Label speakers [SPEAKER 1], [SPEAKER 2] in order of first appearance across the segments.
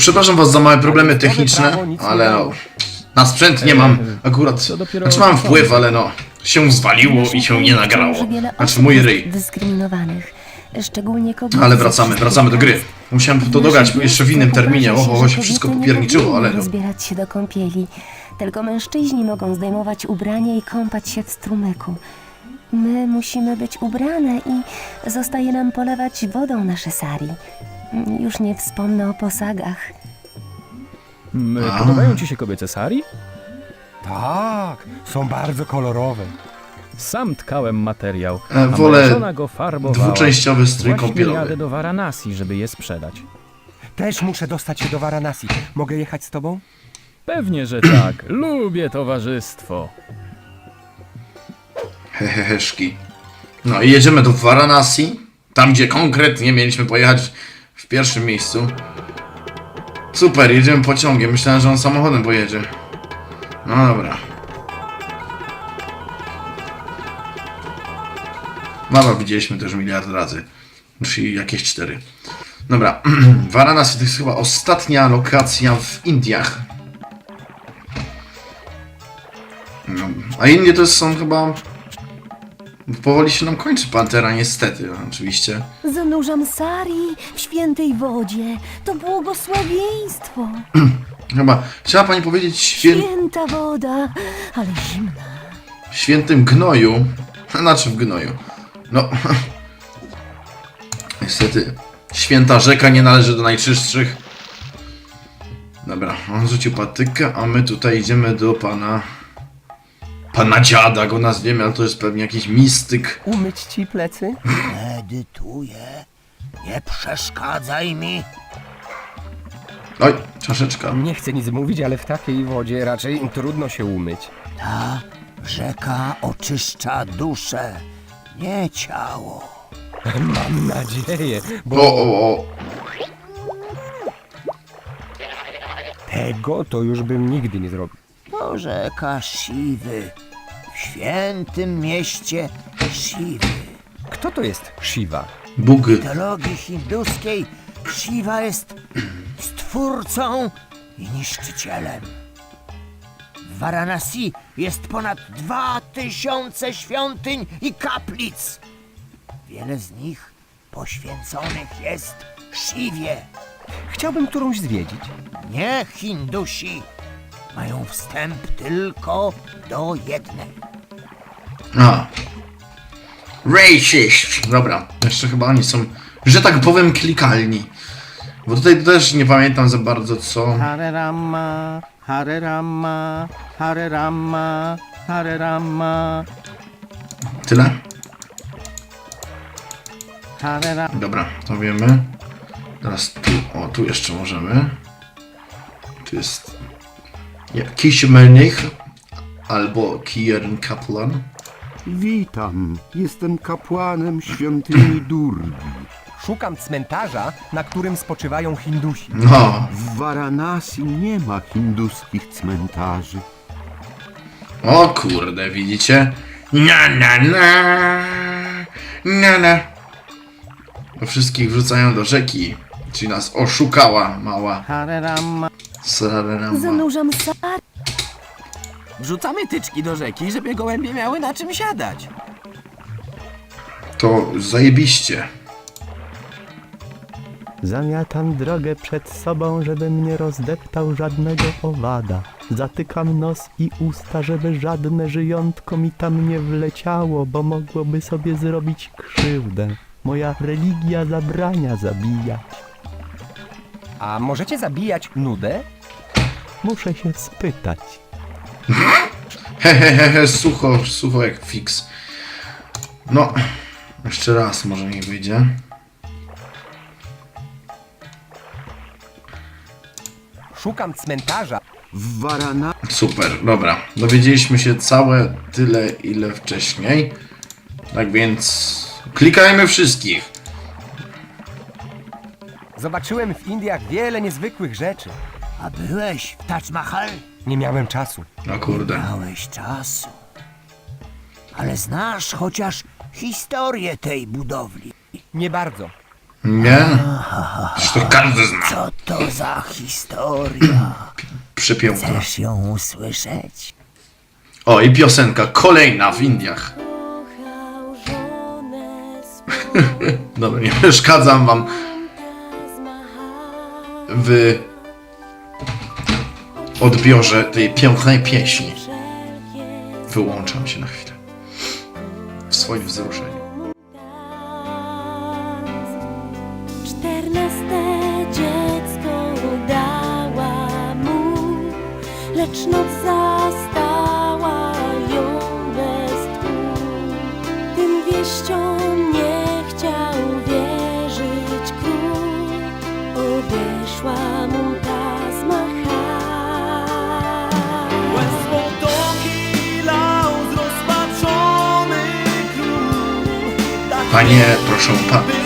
[SPEAKER 1] Przepraszam was za małe problemy techniczne, ale no, na sprzęt nie mam akurat,
[SPEAKER 2] To dopiero
[SPEAKER 1] znaczy mam wpływ, ale no, się zwaliło i się nie nagrało. Znaczy mój ryj.
[SPEAKER 3] Dyskryminowanych, szczególnie kobiet.
[SPEAKER 1] Ale wracamy, wracamy do gry. Musiałem to dograć jeszcze w innym terminie, oho, się wszystko popierniczyło, ale no.
[SPEAKER 3] zbierać się do kąpieli. Tylko mężczyźni mogą zdejmować ubranie i kąpać się w strumyku. My musimy być ubrane i zostaje nam polewać wodą nasze sari. Już nie wspomnę o posagach.
[SPEAKER 2] M,
[SPEAKER 1] A.
[SPEAKER 2] Podobają ci się kobiece sari?
[SPEAKER 4] Tak, są bardzo kolorowe.
[SPEAKER 2] Sam tkałem materiał,
[SPEAKER 1] E,
[SPEAKER 2] a
[SPEAKER 1] wolę
[SPEAKER 2] moja żona go farbowała.
[SPEAKER 1] Dwuczęściowy strój
[SPEAKER 2] Właśnie
[SPEAKER 1] kąpielowy.
[SPEAKER 2] jadę do Varanasi, żeby je sprzedać.
[SPEAKER 4] Też muszę dostać się do Varanasi. Mogę jechać z tobą?
[SPEAKER 2] Pewnie, że tak. Lubię towarzystwo.
[SPEAKER 1] Heheheszki. No i jedziemy do Varanasi, tam gdzie konkretnie mieliśmy pojechać w pierwszym miejscu. Super, jedziemy pociągiem, myślałem, że on samochodem pojedzie. No dobra. Mama widzieliśmy też miliard razy. Czyli jakieś cztery. Dobra, Varanasi to jest chyba ostatnia lokacja w Indiach. No, a Indie to są chyba Powoli się nam kończy Pantera, niestety, oczywiście.
[SPEAKER 3] Zanurzam sari w świętej wodzie. To błogosławieństwo.
[SPEAKER 1] Chyba chciała pani powiedzieć świę...
[SPEAKER 3] Święta woda, ale zimna.
[SPEAKER 1] świętym gnoju. Znaczy w gnoju. No. Niestety, święta rzeka nie należy do najczystszych. Dobra, on rzucił patykę, a my tutaj idziemy do pana... Pana dziada go nazwiemy, ale to jest pewnie jakiś mistyk.
[SPEAKER 4] Umyć ci plecy?
[SPEAKER 5] Medytuję. Nie przeszkadzaj mi.
[SPEAKER 1] Oj, czaszeczka.
[SPEAKER 4] Nie chcę nic mówić, ale w takiej wodzie raczej trudno się umyć.
[SPEAKER 5] Ta rzeka oczyszcza duszę, nie ciało.
[SPEAKER 4] Mam nadzieję, bo
[SPEAKER 1] O, o, o.
[SPEAKER 4] tego to już bym nigdy nie zrobił.
[SPEAKER 5] To rzeka Siwy. W świętym mieście Siwy.
[SPEAKER 4] Kto to jest Shiva?
[SPEAKER 1] Bóg.
[SPEAKER 5] W mitologii hinduskiej Shiva jest stwórcą i niszczycielem. W Varanasi jest ponad dwa tysiące świątyń i kaplic. Wiele z nich poświęconych jest Shiwie.
[SPEAKER 4] Chciałbym którąś zwiedzić.
[SPEAKER 5] Nie Hindusi mają wstęp tylko do jednej.
[SPEAKER 1] A. Racist. Dobra, jeszcze chyba oni są, że tak powiem, klikalni. Bo tutaj też nie pamiętam za bardzo co.
[SPEAKER 6] Hare Rama, Hare Rama, Hare Rama, Hare Rama,
[SPEAKER 1] Tyle?
[SPEAKER 6] Hare Rama.
[SPEAKER 1] Dobra, to wiemy. Teraz tu, o, tu jeszcze możemy. Tu jest ja, Kishmenich albo Kiern Kaplan.
[SPEAKER 7] Witam, jestem kapłanem świątyni Durgi.
[SPEAKER 4] Szukam cmentarza, na którym spoczywają Hindusi.
[SPEAKER 1] No,
[SPEAKER 7] W Varanasi nie ma hinduskich cmentarzy.
[SPEAKER 1] o kurde, widzicie? Na na na, na na. Wszystkich wrzucają do rzeki. Czyli nas oszukała mała. Sararama.
[SPEAKER 3] Zanurzam.
[SPEAKER 8] Wrzucamy tyczki do rzeki, żeby gołębie miały na czym siadać.
[SPEAKER 1] To zajebiście.
[SPEAKER 9] Zamiatam drogę przed sobą, żebym nie rozdeptał żadnego owada. Zatykam nos i usta, żeby żadne żyjątko mi tam nie wleciało, bo mogłoby sobie zrobić krzywdę. Moja religia zabrania zabijać.
[SPEAKER 4] A możecie zabijać nudę?
[SPEAKER 9] Muszę się spytać.
[SPEAKER 1] Hehehe, sucho, sucho jak fix. No, jeszcze raz może niech wyjdzie.
[SPEAKER 4] Szukam cmentarza.
[SPEAKER 7] W Varanasi
[SPEAKER 1] Super, dobra. Dowiedzieliśmy się całe tyle, ile wcześniej. Tak więc klikajmy wszystkich.
[SPEAKER 4] Zobaczyłem w Indiach wiele niezwykłych rzeczy.
[SPEAKER 5] A byłeś w Taj Mahal?
[SPEAKER 4] Nie miałem czasu.
[SPEAKER 1] No kurde.
[SPEAKER 5] Miałeś czasu. Ale znasz chociaż historię tej budowli.
[SPEAKER 4] Nie bardzo.
[SPEAKER 6] Nie? Przecież to każdy zna.
[SPEAKER 5] Co to za historia?
[SPEAKER 6] Przepiękna.
[SPEAKER 5] Chcesz ją usłyszeć?
[SPEAKER 6] O, i piosenka kolejna w Indiach. Dobra, nie przeszkadzam wam w odbiorze tej pięknej pieśni. Wyłączam się na chwilę. W swoim wzruszeniu. Panie, proszę pan.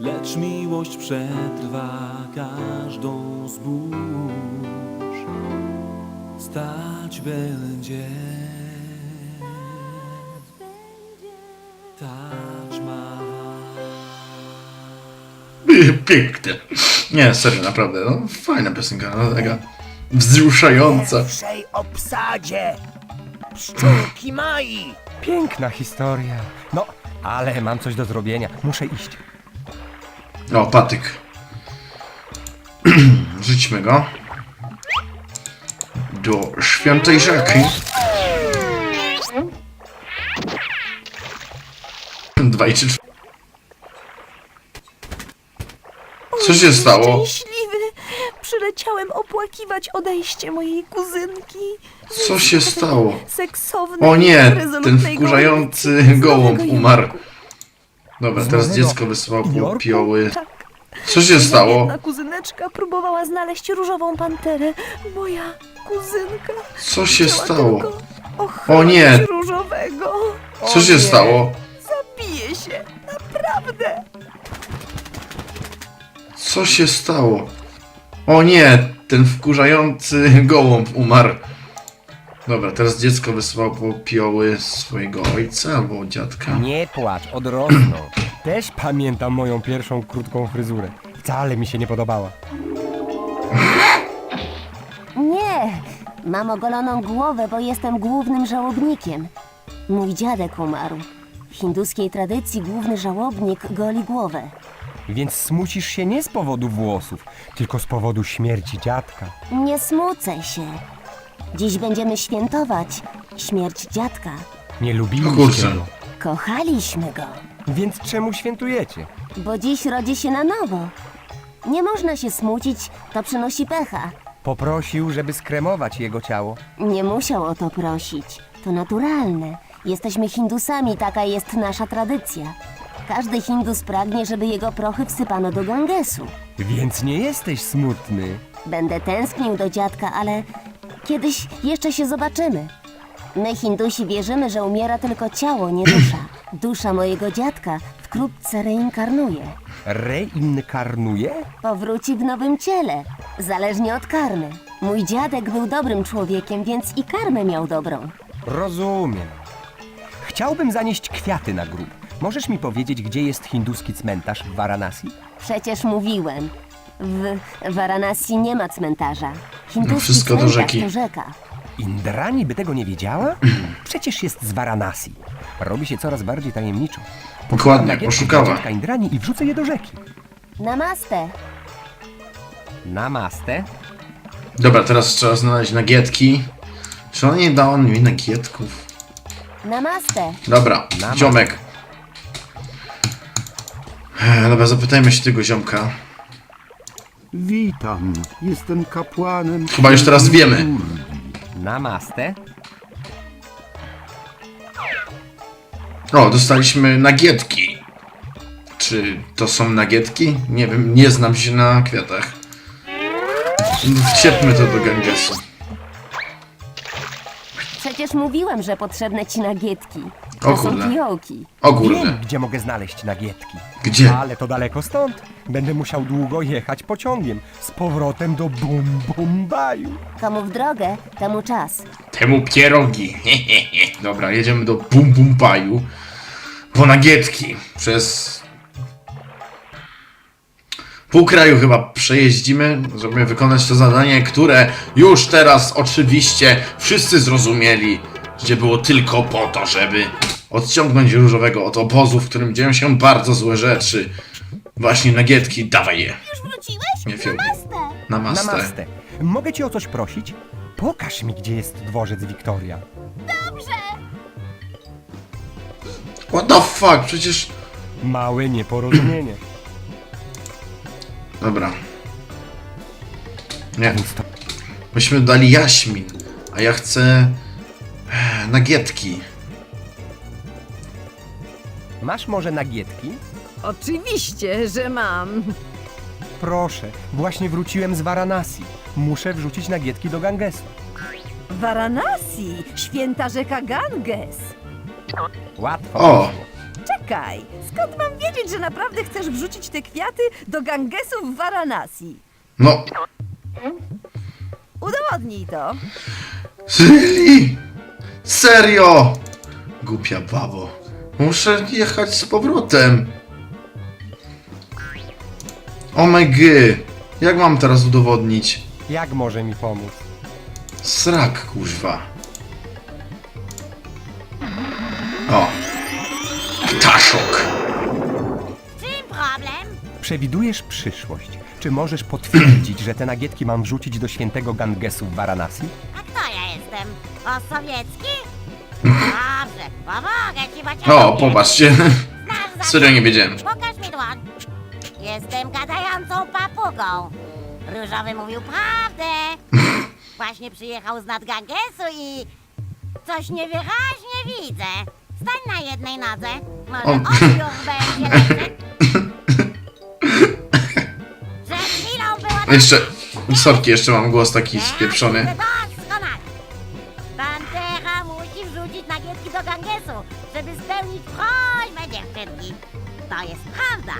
[SPEAKER 1] Lecz miłość przetrwa każdą z burz, stać będzie. Taj Mahal.
[SPEAKER 6] Pięknie. Nie, serio, naprawdę. No, fajna piosenka, no, taka wzruszająca.
[SPEAKER 5] Pierwszej obsadzie pszczółki Mai.
[SPEAKER 4] Piękna historia. No, ale mam coś do zrobienia. Muszę iść.
[SPEAKER 6] O, patyk. Rzućmy go. Do świętej rzeki. Dwa i trzy. czw- Co się stało?
[SPEAKER 10] Szczęśliwy! Przyleciałem opłakiwać odejście mojej kuzynki.
[SPEAKER 6] Co się stało?
[SPEAKER 10] Seksownej,
[SPEAKER 6] O nie, ten
[SPEAKER 10] rezolutnej
[SPEAKER 6] wkurzający gołąb umarł. Dobra, teraz dziecko wysyłało
[SPEAKER 4] Jorku?
[SPEAKER 6] popioły.
[SPEAKER 10] Tak.
[SPEAKER 6] Co się stało?
[SPEAKER 10] Jedna kuzyneczka próbowała znaleźć różową panterę. Moja kuzynka
[SPEAKER 6] Co się
[SPEAKER 10] chciała
[SPEAKER 6] stało?
[SPEAKER 10] tylko
[SPEAKER 6] O nie.
[SPEAKER 10] różowego.
[SPEAKER 6] Co się stało?
[SPEAKER 10] Bije się, naprawdę.
[SPEAKER 6] Co się stało? O nie, ten wkurzający gołąb umarł. Dobra, teraz dziecko wysyłało popioły swojego ojca albo dziadka.
[SPEAKER 4] Nie płacz, odrosną. Też pamiętam moją pierwszą krótką fryzurę. Wcale mi się nie podobała.
[SPEAKER 10] Nie, mam ogoloną głowę, bo jestem głównym żałobnikiem. Mój dziadek umarł. W hinduskiej tradycji główny żałobnik goli głowę.
[SPEAKER 4] Więc smucisz się nie z powodu włosów, tylko z powodu śmierci dziadka.
[SPEAKER 3] Nie smucę się. Dziś będziemy świętować śmierć dziadka.
[SPEAKER 4] Nie lubiliście
[SPEAKER 1] kurczę.
[SPEAKER 4] go.
[SPEAKER 3] Kochaliśmy go,
[SPEAKER 4] Więc czemu świętujecie?
[SPEAKER 3] bo dziś rodzi się na nowo. Nie można się smucić, to przynosi pecha.
[SPEAKER 4] Poprosił, żeby skremować jego ciało.
[SPEAKER 3] Nie musiał o to prosić. To naturalne. Jesteśmy Hindusami, taka jest nasza tradycja. Każdy Hindus pragnie, żeby jego prochy wsypano do Gangesu.
[SPEAKER 4] Więc nie jesteś smutny.
[SPEAKER 3] Będę tęsknił do dziadka, ale kiedyś jeszcze się zobaczymy. My, Hindusi, wierzymy, że umiera tylko ciało, nie dusza. Dusza mojego dziadka wkrótce reinkarnuje.
[SPEAKER 4] Reinkarnuje?
[SPEAKER 3] Powróci w nowym ciele, zależnie od karmy. Mój dziadek był dobrym człowiekiem, więc i karmę miał dobrą.
[SPEAKER 4] Rozumiem. Chciałbym zanieść kwiaty na grób. Możesz mi powiedzieć, gdzie jest hinduski cmentarz w Varanasi?
[SPEAKER 3] Przecież mówiłem. W Varanasi nie ma cmentarza. Hinduski
[SPEAKER 1] wszystko do
[SPEAKER 3] cmentarz
[SPEAKER 1] rzeki.
[SPEAKER 3] to rzeka.
[SPEAKER 4] Indrani by tego nie wiedziała? Przecież jest z Varanasi. Robi się coraz bardziej tajemniczo.
[SPEAKER 1] Dokładnie,
[SPEAKER 4] Nagietki
[SPEAKER 1] poszukała.
[SPEAKER 4] dziadka Indrani i wrzucę je do rzeki.
[SPEAKER 3] Namaste.
[SPEAKER 4] Namaste.
[SPEAKER 1] Dobra, teraz trzeba znaleźć nagietki. Czy on nie dał mi nagietków?
[SPEAKER 3] Namaste.
[SPEAKER 1] Dobra,
[SPEAKER 4] Nama.
[SPEAKER 1] ziomek. Dobra, zapytajmy się tego ziomka.
[SPEAKER 7] Witam, jestem kapłanem.
[SPEAKER 1] Chyba już teraz wiemy.
[SPEAKER 4] Namaste.
[SPEAKER 1] O, dostaliśmy nagietki. Czy to są nagietki? Nie wiem, nie znam się na kwiatach. Wciepmy to do Gangesu.
[SPEAKER 3] Przecież mówiłem, że potrzebne ci nagietki.
[SPEAKER 1] O
[SPEAKER 3] To są
[SPEAKER 1] kurde.
[SPEAKER 3] fiołki.
[SPEAKER 1] O kurde.
[SPEAKER 4] Wiem, gdzie mogę znaleźć nagietki.
[SPEAKER 1] Gdzie?
[SPEAKER 4] Ale to daleko stąd. Będę musiał długo jechać pociągiem. Z powrotem do Bum Bum Baju.
[SPEAKER 3] Komu w drogę, temu czas.
[SPEAKER 1] Temu pierogi. Dobra, jedziemy do Bum Bum Paju. Po nagietki. Przez... Pół kraju chyba przejeździmy, żeby wykonać to zadanie, które już teraz oczywiście wszyscy zrozumieli, że było tylko po to, żeby odciągnąć różowego od obozu, w którym dzieją się bardzo złe rzeczy. Właśnie nagietki, dawaj je.
[SPEAKER 3] Już wróciłeś?
[SPEAKER 1] Nie. Namaste.
[SPEAKER 4] Namaste. Mogę cię o coś prosić? Pokaż mi, gdzie jest dworzec Wiktoria.
[SPEAKER 1] What the fuck, przecież...
[SPEAKER 4] Małe nieporozumienie.
[SPEAKER 1] Dobra. Nie,
[SPEAKER 4] to
[SPEAKER 1] myśmy dali jaśmin, a ja chcę... e, Nagietki.
[SPEAKER 4] Masz może nagietki?
[SPEAKER 10] Oczywiście, że mam.
[SPEAKER 4] Proszę, właśnie wróciłem z Varanasi. Muszę wrzucić nagietki do Gangesu.
[SPEAKER 10] Varanasi, święta rzeka Ganges.
[SPEAKER 4] Łatwo.
[SPEAKER 1] O!
[SPEAKER 10] Czekaj, skąd mam wiedzieć, że naprawdę chcesz wrzucić te kwiaty do Gangesu w Varanasi?
[SPEAKER 1] No,
[SPEAKER 10] Udowodnij to.
[SPEAKER 1] Really? Serio? Głupia babo. Muszę jechać z powrotem. O my g. Jak mam teraz udowodnić?
[SPEAKER 4] Jak może mi pomóc?
[SPEAKER 1] Srak, kuźwa. O. Ptaszok.
[SPEAKER 4] Przewidujesz przyszłość. Czy możesz potwierdzić, że te nagietki mam wrzucić do świętego Gangesu w Varanasi?
[SPEAKER 11] A kto ja jestem? Osowiecki? Dobrze, pomogę ci, bo cię
[SPEAKER 1] O,
[SPEAKER 11] lubię.
[SPEAKER 1] popatrzcie.
[SPEAKER 11] Znasz
[SPEAKER 1] Serio nie wiedziałem.
[SPEAKER 11] Pokaż mi dłoń. Jestem gadającą papugą. Różowy mówił prawdę. Właśnie przyjechał z nad Gangesu i coś niewyraźnie widzę. Stań na jednej nodze. Może
[SPEAKER 1] O.
[SPEAKER 11] odbiór będzie lepszy. Przed chwilą było
[SPEAKER 1] Jeszcze, sorki, jeszcze mam głos taki spieprzony.
[SPEAKER 11] Doskonale. Pantera musi wrzucić nagietki do Gangesu, żeby spełnić prośbę dziewczynki. To jest prawda.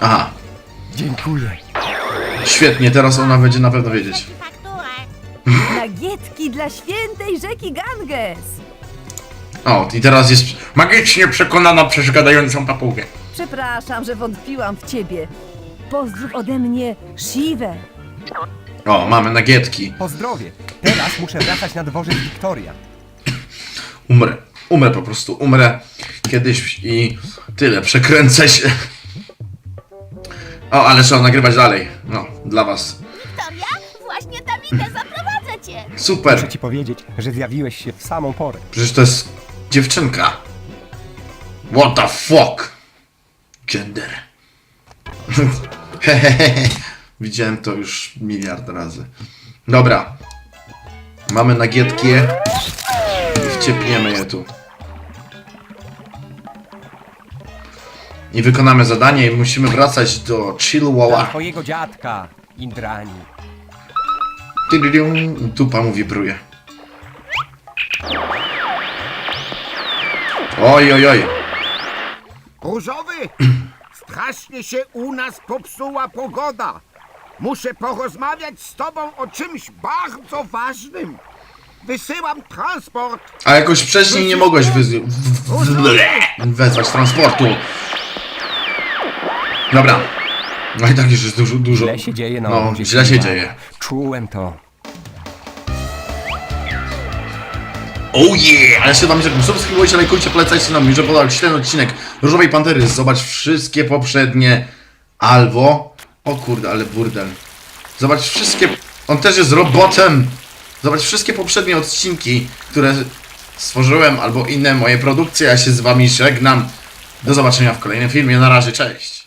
[SPEAKER 1] Aha,
[SPEAKER 4] Dziękuję.
[SPEAKER 1] świetnie, teraz ona będzie na pewno wiedzieć.
[SPEAKER 11] Fakturę.
[SPEAKER 10] Nagietki dla świętej rzeki Ganges.
[SPEAKER 1] O, i teraz jest magicznie przekonana przez gadającą papugę.
[SPEAKER 10] Przepraszam, że wątpiłam w ciebie. Pozdrów ode mnie Siwę.
[SPEAKER 1] O, mamy nagietki.
[SPEAKER 4] Pozdrowie. Teraz muszę wracać na dworzec Wiktoria.
[SPEAKER 1] Umrę. Umrę po prostu, umrę kiedyś i tyle, przekręcę się. O, ale trzeba nagrywać dalej. No, dla was.
[SPEAKER 11] Wiktoria, właśnie tam idę, zaprowadzę cię.
[SPEAKER 1] Super.
[SPEAKER 4] Muszę ci powiedzieć, że zjawiłeś się w samą porę.
[SPEAKER 1] Przecież to jest dziewczynka. What the fuck? Gender. Hehehe. Widziałem to już miliard razy. Dobra. Mamy nagietki i wciepniemy je tu. I wykonamy zadanie i musimy wracać do Chilwawa.
[SPEAKER 4] Twojego dziadka, Indrani.
[SPEAKER 1] Tupa mu wibruje. Oj, oj, oj.
[SPEAKER 5] Różowy, strasznie się u nas popsuła pogoda. Muszę porozmawiać z tobą o czymś bardzo ważnym. Wysyłam transport.
[SPEAKER 1] A jakoś wcześniej nie mogłeś wyz- w- w- wezwać transportu. Dobra. No i tak już jest dużo, dużo.
[SPEAKER 4] Źle się dzieje na
[SPEAKER 1] No,
[SPEAKER 4] obozie
[SPEAKER 1] źle się dzieje.
[SPEAKER 4] Czułem to.
[SPEAKER 1] Oh yeah! Ale się wam żegnam. Subskrybujcie, lajkujcie, polecajcie nam, że podał ten odcinek Różowej Pantery. Zobacz wszystkie poprzednie albo... O kurde, ale burdel. Zobacz wszystkie... On też jest robotem! Zobacz wszystkie poprzednie odcinki, które stworzyłem, albo inne moje produkcje. Ja się z wami żegnam. Do zobaczenia w kolejnym filmie. Na razie, cześć!